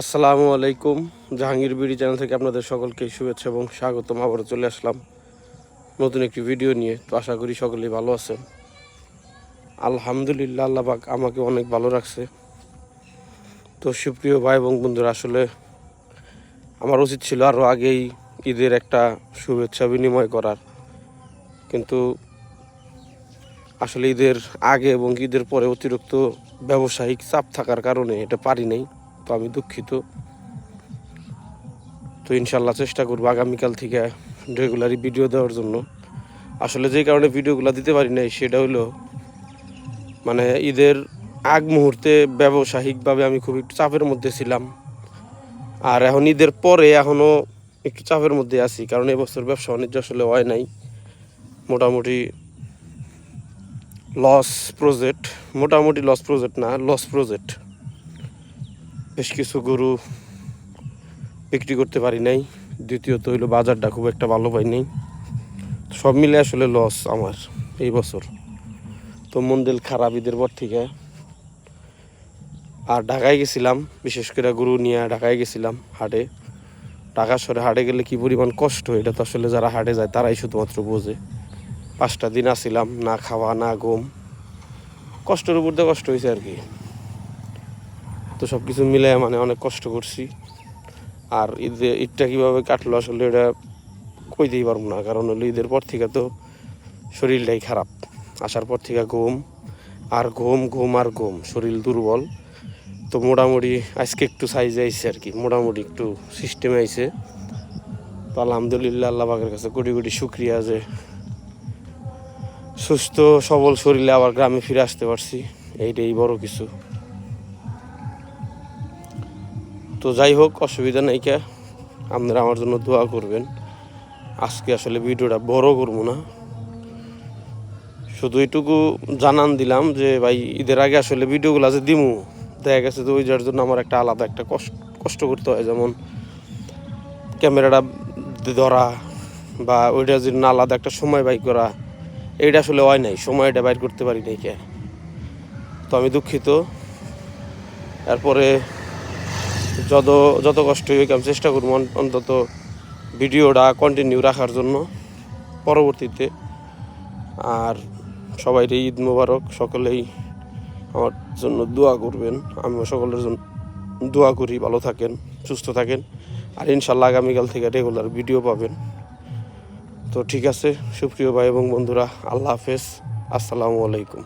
আসসালামু আলাইকুম, Jahangir BD channel থেকে আপনাদের সকলকে শুভেচ্ছা এবং স্বাগতম। আবারও চলে আসলাম নতুন একটি ভিডিও নিয়ে। তো আশা করি সকলেই ভালো আছেন। আলহামদুলিল্লাহ, আল্লাহ পাক আমাকে অনেক ভালো রাখছে। তো সুপ্রিয় ভাই এবং বন্ধুরা, আসলে আমার উচিত ছিল আরও আগেই ঈদের একটা শুভেচ্ছা বিনিময় করার। কিন্তু আসলে ঈদের আগে এবং ঈদের পরে অতিরিক্ত ব্যবসায়িক চাপ থাকার কারণে এটা পারি নাই। তো আমি দুঃখিত। তো ইনশাল্লাহ চেষ্টা করব আগামীকাল থেকে রেগুলারই ভিডিও দেওয়ার জন্য। আসলে যে কারণে ভিডিওগুলো দিতে পারি নাই, সেটা হলো মানে ঈদের আগ মুহূর্তে ব্যবসায়িকভাবে আমি খুব একটু চাপের মধ্যে ছিলাম। আর এখন ঈদের পরে এখনও একটু চাপের মধ্যে আছি, কারণ এবছর ব্যবসা বাণিজ্য আসলে হয় নাই। মোটামুটি লস প্রজেক্ট মোটামুটি লস প্রজেক্ট না লস প্রজেক্ট বেশ কিছু গরু বিক্রি করতে পারি নাই। দ্বিতীয়ত হইল বাজারটা খুব একটা ভালো পাই নাই। সব মিলে আসলে লস আমার এই বছর। তো মন্দির খারাপ ঈদের পর থেকে আর ঢাকায় গেছিলাম, বিশেষ করে গরু নিয়ে ঢাকায় গেছিলাম হাটে। ঢাকা শহরে হাটে গেলে কি পরিমাণ কষ্ট, এটা তো আসলে যারা হাটে যায় তারাই শুধুমাত্র বোঝে। পাঁচটা দিন আসিলাম, না খাওয়া, না ঘুম। কষ্টের উপর দিয়ে কষ্ট হয়েছে আর কি। তো সব কিছু মিলে মানে অনেক কষ্ট করছি। আর ঈদে ঈদটা কীভাবে কাটলো আসলে এটা কইতেই পারব না, কারণ হলো ঈদের পর থেকে তো শরীরটাই খারাপ। আসার পর থেকে ঘুম, আর ঘুম ঘুম আর ঘুম, শরীর দুর্বল। তো মোটামুটি আজকে একটু সাইজে আইছে আর কি মোটামুটি একটু সিস্টেমে আইসে তো আলহামদুলিল্লাহ আল্লাহ পাকের কাছে কোটি কোটি শুক্রিয়া যে সুস্থ, সবল শরীরে আবার গ্রামে ফিরে আসতে পারছি। এইটাই বড় কিছু। তো যাই হোক, অসুবিধা নাই কে। আপনারা আমার জন্য দোয়া করবেন। আজকে আসলে ভিডিওটা বড় করব না। শুধু এইটুকু জানান দিলাম যে, ভাই, ঈদের আগে আসলে ভিডিওগুলো আছে দিমু, দেখা গেছে তো ওই যার জন্য আমার একটা আলাদা একটা কষ্ট কষ্ট করতে হয়। যেমন ক্যামেরাটা ধরা বা ওইটার জন্য আলাদা একটা সময় বাই করা, এইটা আসলে হয় নাই। সময়টা বাইর করতে পারি নাই কে। তো আমি দুঃখিত। তারপরে যত যত কষ্ট হোক, আমি চেষ্টা করব অন্তত ভিডিওটা কন্টিনিউ রাখার জন্য পরবর্তীতে। আর সবাই ঈদ মোবারক, সকলেই আমার জন্য দোয়া করবেন। আমি সকলের জন্য দোয়া করি, ভালো থাকেন, সুস্থ থাকেন। আর ইনশাল্লাহ আগামীকাল থেকে রেগুলার ভিডিও পাবেন। তো ঠিক আছে, সুপ্রিয় ভাই এবং বন্ধুরা, আল্লাহ হাফেজ। আসসালামু আলাইকুম।